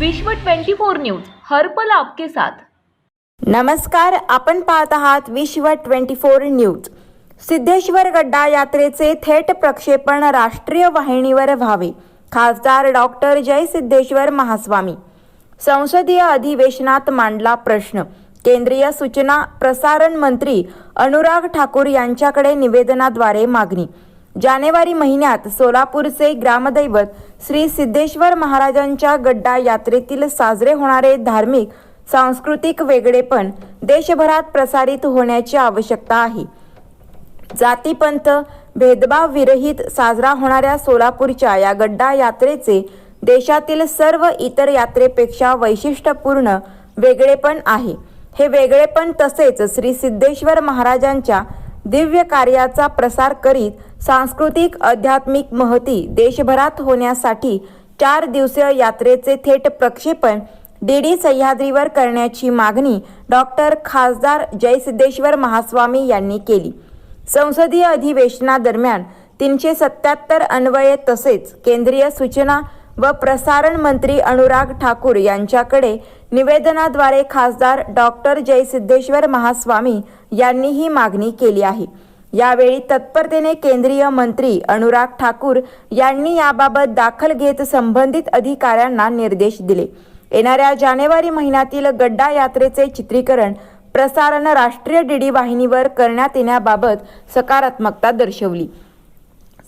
विश्व 24 न्यूज हर्पल आपके साथ. नमस्कार आपण पाहत आहात विश्व 24 न्यूज. सिद्धेश्वर गड्डा यात्रेचे थेट प्रक्षेपण राष्ट्रीय वाहिनीवर व्हावे खासदार डॉक्टर जय सिद्धेश्वर महास्वामी. संसदीय अधिवेशनात मांडला प्रश्न केंद्रीय सूचना प्रसारण मंत्री अनुराग ठाकूर यांच्याकडे निवेदनाद्वारे मागणी. जानेवारी महिन्यात सोलापूरचे ग्रामदैवत श्री सिद्धेश्वर महाराजांच्या गड्डा यात्रेतील साजरे होणारे धार्मिक सांस्कृतिक वेगळेपण देशभरात प्रसारित होण्याची आवश्यकता आहे. जातीपंथ भेदभाव विरहित साजरा होणाऱ्या सोलापूरच्या या गड्डा यात्रेचे देशातील सर्व इतर यात्रेपेक्षा वैशिष्ट्यपूर्ण वेगळेपण आहे. हे वेगळेपण तसेच श्री सिद्धेश्वर महाराजांच्या दिव्य कार्याचा प्रसार करीत सांस्कृतिक आध्यात्मिक महती देशभरात होण्यासाठी चार दिवसीय यात्रेचे थेट प्रक्षेपण डी डी सह्याद्रीवर करण्याची मागणी डॉक्टर खासदार जयसिद्धेश्वर महास्वामी यांनी केली. संसदीय अधिवेशनादरम्यान तीनशे सत्याहत्तर अन्वये तसेच केंद्रीय सूचना व प्रसारण मंत्री अनुराग ठाकूर यांच्याकडे निवेदनाद्वारे खासदार डॉक्टर जयसिद्धेश्वर महास्वामी यांनी ही मागणी केली आहे. यावेळी तत्परतेने केंद्रीय मंत्री अनुराग ठाकूर यांनी याबाबत दाखल घेत संबंधित अधिकाऱ्यांना निर्देश दिले. येणाऱ्या जानेवारी महिन्यातील गड्डा यात्रेचे चित्रीकरण प्रसारण राष्ट्रीय डीडी वाहिनीवर करण्यात येण्याबाबत सकारात्मकता दर्शवली.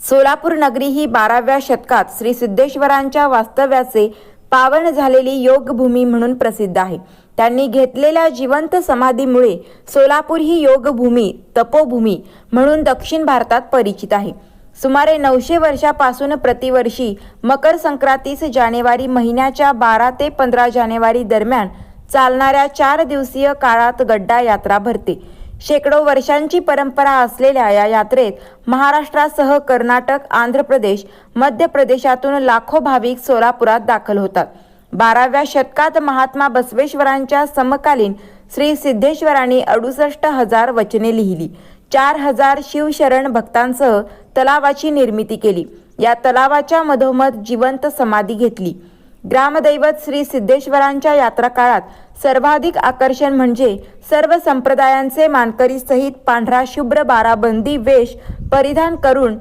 सोलापूर नगरी ही बाराव्या शतकात श्री सिद्धेश्वरांच्या वास्तव्याचे पावन झालेली योगभूमी म्हणून प्रसिद्ध आहे. त्यांनी घेतलेल्या जिवंत समाधीमुळे सोलापूर ही योगभूमी तपोभूमी म्हणून दक्षिण भारतात परिचित आहे. सुमारे नऊशे वर्षापासून प्रतिवर्षी मकर संक्रांतीस जानेवारी महिन्याच्या बारा ते पंधरा जानेवारी दरम्यान चालणाऱ्या चार दिवसीय काळात गड्डा यात्रा भरते. शेकडो वर्षांची परंपरा असलेल्या या यात्रेत महाराष्ट्रासह कर्नाटक आंध्र प्रदेश मध्य प्रदेशातून लाखो भाविक सोलापुरात दाखल होतात. बाराव्या शतकात महात्मा बसवेश्वरांच्या समकालीन श्री सिद्धेश्वरांनी अडुसष्ट हजार वचने लिहिली. चार हजार शिवशरण भक्तांसह तलावाची निर्मिती केली. या तलावाच्या मधोमध जिवंत समाधी घेतली. ग्रामदैवत श्री सिद्धेश्वरांच्या यात्रा काळात सर्वाधिक आकर्षण म्हणजे सर्व संप्रदायांचे मानकरी सहित पांढरा शुभ्र बाराबंदी वेश परिधान करून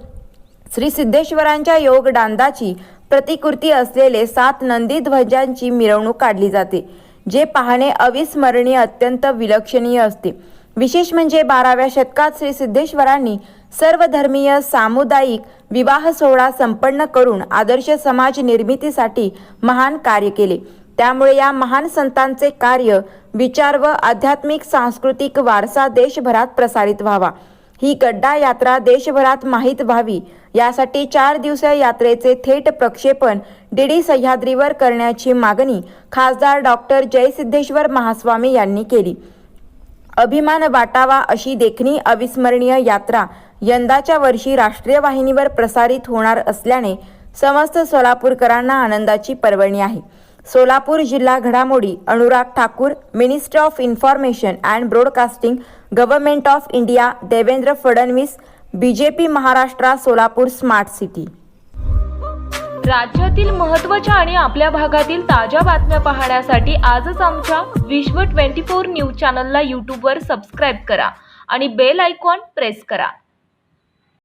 श्री सिद्धेश्वरांच्या योग दांदाची प्रतिकृती असलेले सात नंदी ध्वजांची मिरवणूक काढली जाते जे पाहणे अविस्मरणीय अत्यंत विलक्षणीय असते. विशेष म्हणजे बाराव्या शतकात श्री सिद्धेश्वरांनी सर्वधर्मीय सामुदायिक विवाह सोहळा संपन्न करून आदर्श समाज निर्मितीसाठी महान कार्य केले. त्यामुळे या महान संतांचे कार्य विचार व आध्यात्मिक सांस्कृतिक वारसा देशभरात प्रसारित व्हावा. ही गड्डा यात्रा देशभरात माहीत व्हावी. यासाठी चार दिवसीय यात्रेचे थेट प्रक्षेपण डीडी सह्याद्रीवर करण्याची मागणी खासदार डॉक्टर जयसिद्धेश्वर महास्वामी यांनी केली. अभिमान वाटावा अशी देखणी अविस्मरणीय यात्रा यंदाच्या वर्षी राष्ट्रीय वाहिनीवर प्रसारित होणार असल्याने समस्त सोलापूरकरांना आनंदाची पर्वणी आहे. सोलापूर जिल्हा घडामोडी Anurag Thakur minister of information and broadcasting government of India Devendra Fadnavis B J P Maharashtra Solapur smart city राज्यातील महत्त्वाच्या आणि आपल्या भागातील ताज्या बातम्या पाहण्यासाठी आजच आमच्या विश्व 24 न्यूज चॅनलला यूट्यूबवर सबस्क्राईब करा आणि बेल आयकॉन प्रेस करा.